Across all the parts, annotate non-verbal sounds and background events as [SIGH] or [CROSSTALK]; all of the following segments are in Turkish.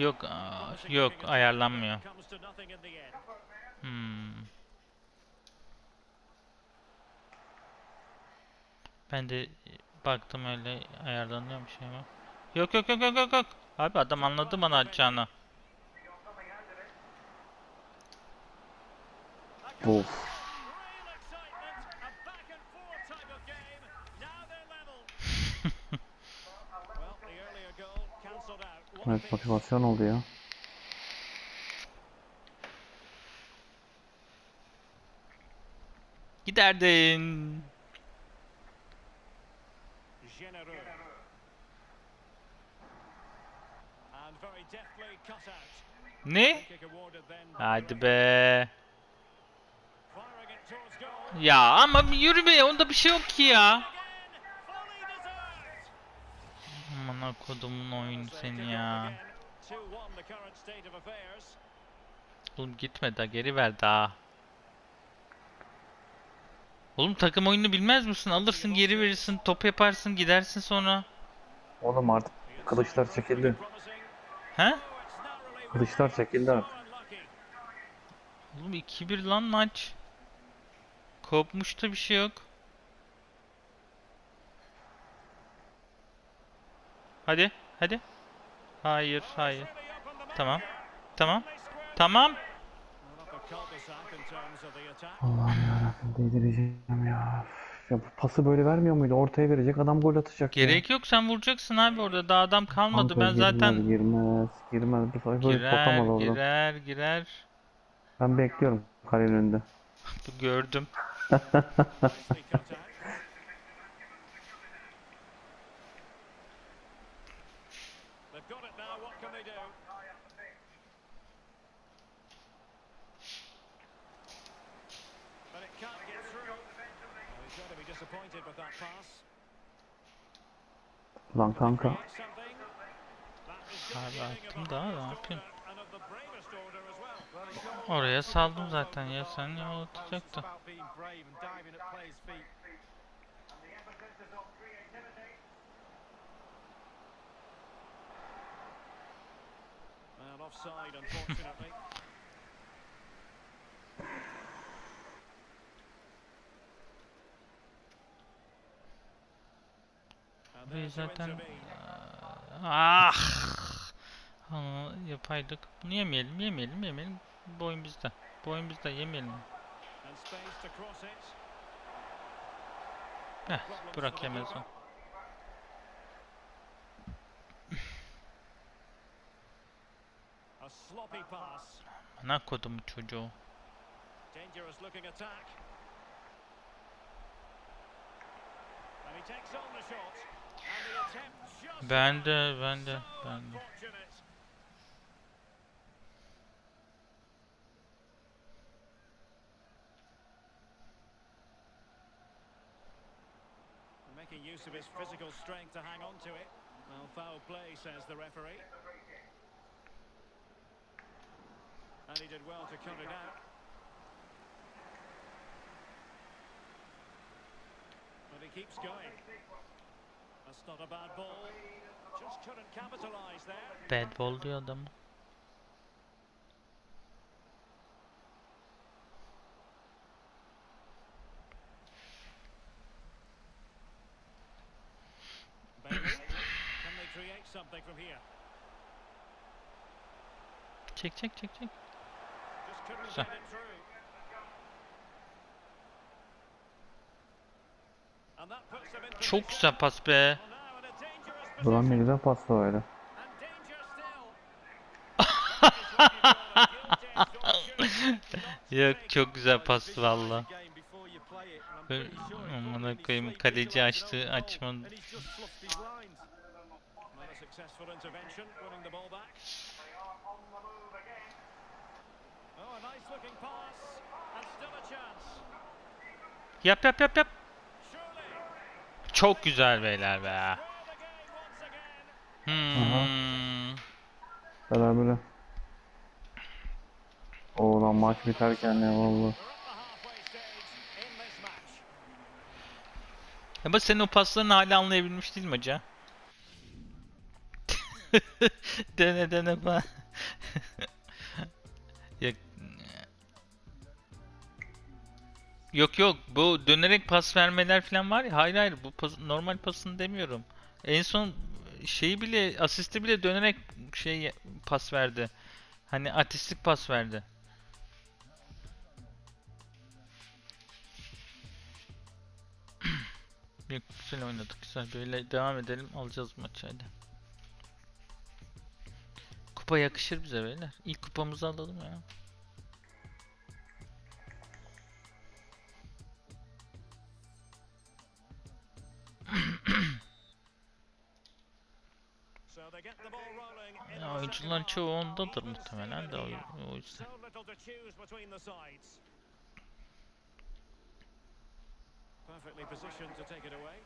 Yok, yok ayarlanmıyor. Hmm. Ben de baktım öyle ayarlanıyor bir şey mi? Yok yok yok yok yok yok. Abi adam anladı bana atacağını. Of. Evet motivasyon oldu ya. Giderdin. Ne? Hadi be. Ya ama yürü be onda bir şey yok ki ya. Amına kodumun oyunu seni ya. again. 2-1 the current state of affairs. Oğlum gitme daha geri ver daha. Oğlum takım oyununu bilmez misin? Alırsın geri verirsin top yaparsın gidersin sonra. Oğlum artık kılıçlar çekildi. He? Kılıçlar çekildi artık. Oğlum 2-1 lan maç. Kopmuş da bir şey yok. Hadi, hadi. Hayır, hayır. Tamam. Tamam. Tamam. Allah'ım yarabbim delireceğim ya. Ya bu pası böyle vermiyor muydu? Ortaya verecek adam gol atacak ya. Gerek yok sen vuracaksın abi orada. Daha adam kalmadı. Kanka Ben girmez, zaten Girmez, girmez. Bu sayı böyle girer, orada. girer, girer. Ben bekliyorum kalenin önünde. [LAUGHS] Gördüm. [LAUGHS] Lan kanka. Abi attım daha ne yapayım? Oraya saldım zaten ya sen ya atacaktın. [LAUGHS] to zaten ah Onu yapaydık. Bunu yemeyelim, yemeyelim, yemeyelim. Bu oyun bizde. Bu oyun bizde yemeyelim. Heh, bırak yemez o. Ana kodum çocuğu. And he takes on the shot. De, ben de. Making use of his physical strength to hang on to it. Well, foul play, says the referee. And he did well to cut it out. But he keeps going. That's not a bad ball. Just couldn't capitalise there. Bad ball diyor adam. Bailey, can they create something from here? Çek çek çek çek. Just couldn't get it through. Çok güzel pastı [LAUGHS] valla. Game before you play it, and I'm Böyle pretty sure it amına koyayım kaleci açtı açmadı. Yap yap yap yap. Çok güzel beyler be. Hmm. Berabere. Oğlan maç biterken ya valla. We're at the halfway stage in this match. Ama senin o paslarını hala anlayabilmiş değil mi hoca? [LAUGHS] dene dene falan. Yok yok bu dönerek pas vermeler falan var ya hayır hayır bu pas, normal pasını demiyorum. En son şeyi bile asisti bile dönerek şey pas verdi. Hani artistik pas verdi. [CLEARS THROAT] Yok güzel oynadık güzel böyle devam edelim alacağız maçı hadi. Kupa yakışır bize beyler. İlk kupamızı alalım ya. Oyuncuların çoğu ondadır muhtemelen de o, o yüzden. So little to choose between the sides. Perfectly positioned to take it away.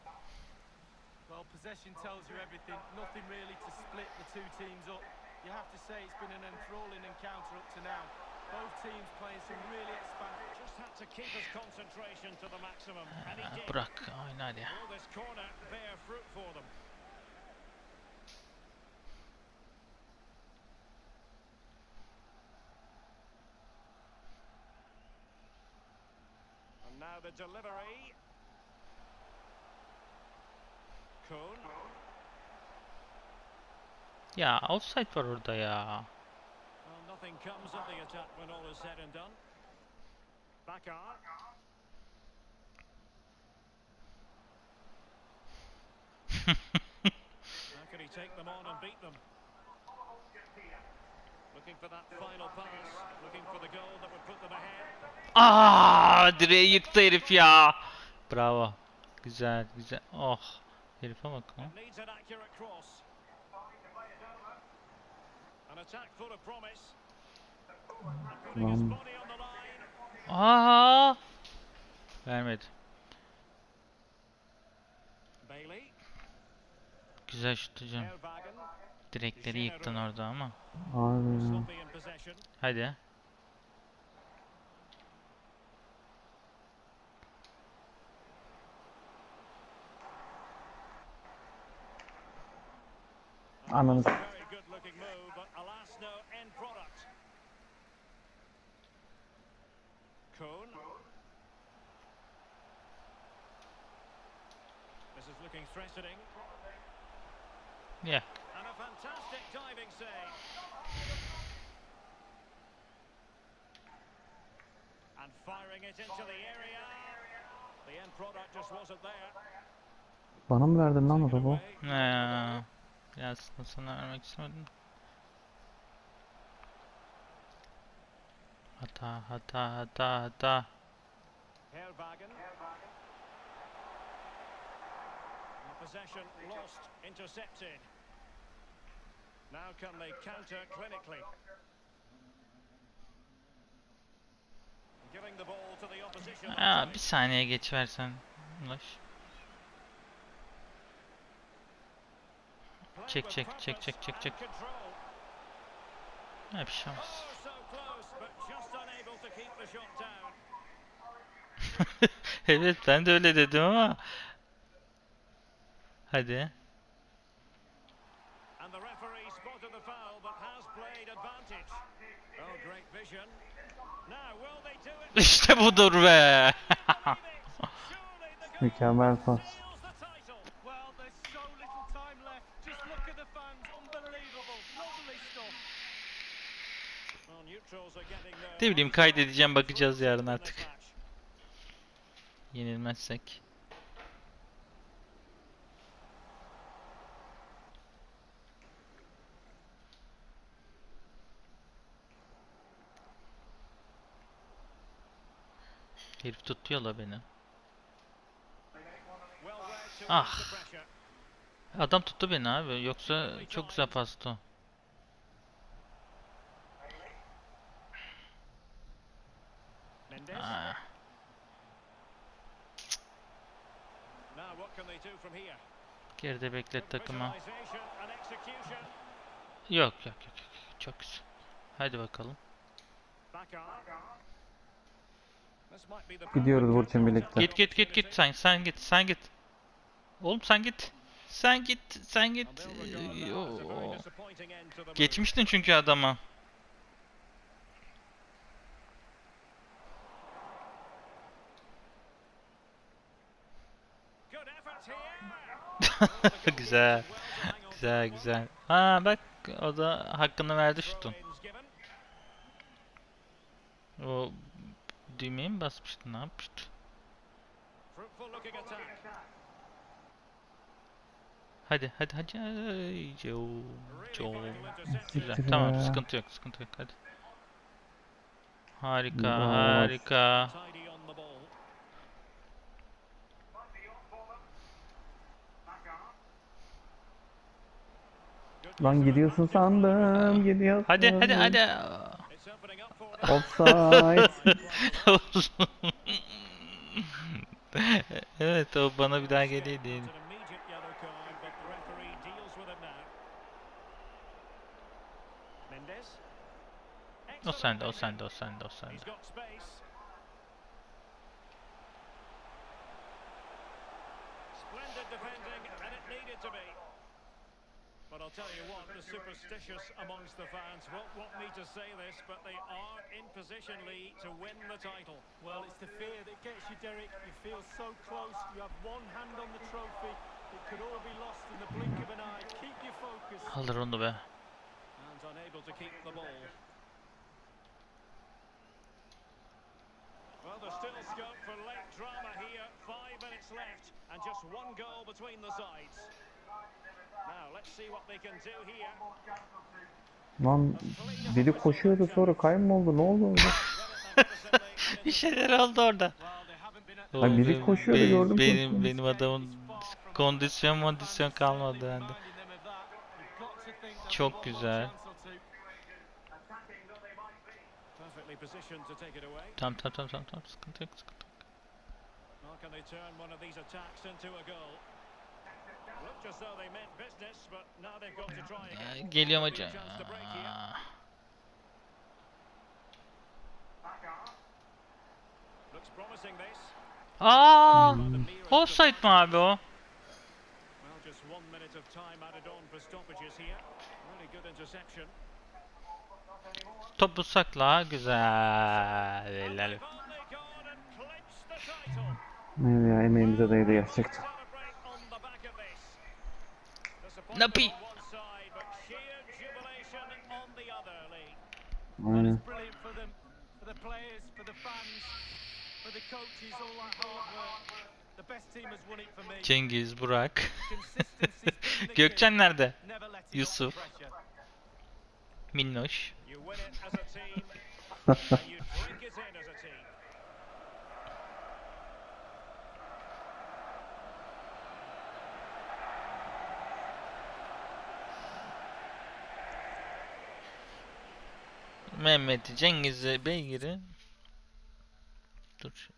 Well, possession tells you everything. Nothing really to split the two teams up. You have to say it's been an enthralling encounter up to now. Both teams playing some really expansive. Just had to keep his concentration to the maximum, and he did. Bırak oyna hadi. Will this corner bear fruit for them? Now the delivery. Kuhn. Ya offside var orada ya. Well, nothing comes of the attack when all is said and done. Bakar. [LAUGHS] How can he take them on and beat them? Aa, direği yıktı herif ya. Bravo. Güzel güzel. Oh. Herife bak the line. Aa! Vermedi. Güzel şut hocam. Direkleri yıktın orada ama. Abi ya. Hadi. Ananı good looking move, but alas, no end product. Kuhn. This is looking threatening. Ya. And a fantastic diving save. And firing it into the area. The end product just wasn't there. Bana mı verdin lan o topu? Away. Ne ya. Ya aslında sana vermek istemedim. Hata hata hata hata. Herwagen. And Possession lost, intercepted. Now can they counter clinically? Aa, bir saniye geç versen. Ulaş. Çek, çek, çek, çek, çek, çek. Ne bir şey olmaz. Oh, [LAUGHS] evet ben de öyle dedim ama. Hadi. Well, neutrals are getting their Ne bileyim kaydedeceğim bakacağız yarın artık. Yenilmezsek. Herif tutuyor la beni. Ah. Adam tuttu beni abi. Yoksa çok güzel pastı. Ah, geride beklet. Yok yok yok. yok. Çok güzel. Hadi bakalım. Bakar. This might be the Gidiyoruz Burçin birlikte. Git git git git sen sen git sen git. Oğlum sen git. Sen git, sen git. Geçmiştin çünkü adama. [LAUGHS] Güzel. Güzel güzel. Ha bak o da hakkını verdi şutun. O düğmeye mi basmıştı? Ne yapmıştı? Hadi hadi hadi. Joe. Joe. Güzel. Tamam sıkıntı yok sıkıntı yok hadi. Harika harika. Lan gidiyorsun sandım. Gidiyorsun. Hadi hadi hadi. Offside. [LAUGHS] evet o bana bir daha now. Mendes. O sende o sende o sende o sende. I'll tell you what, the superstitious amongst the fans won't want me to say this, but they are in position, Lee, to win the title. Well, it's the fear that gets you, Derek. You feel so close. You have one hand on the trophy. It could all be lost in the blink of an eye. Keep your focus. Alır onu be. And unable to keep the ball. Well, there's still scope for late drama here. Five minutes left, and just one goal between the sides. Lan biri koşuyordu sonra kayboldu. Ne oldu orada? [LAUGHS] Bir şeyler oldu orada. Well, they haven't been at O Ay, biri benim- koşuyordu, benim- gördüm Benim, koşuyordu. benim adamın kondisyon kondisyon kalmadı bende. Çok güzel. Tamam tamam tamam tamam, tamam sıkıntı yok sıkıntı yok. Geliyorum Maybe a hocam. Aa, offside mi abi o? Topu sakla güzel. Helal. Evet ya emeğimize değdi gerçekten. Well, Aynen. it's brilliant for them, for the players, for the fans, for the coaches, all that hard work. The best team has won it for me. Cengiz, Burak. [LAUGHS] Gökçen nerede? Yusuf. Minnoş. [LAUGHS] Mehmet'i, Cengiz'i, Beygir'i. Dur.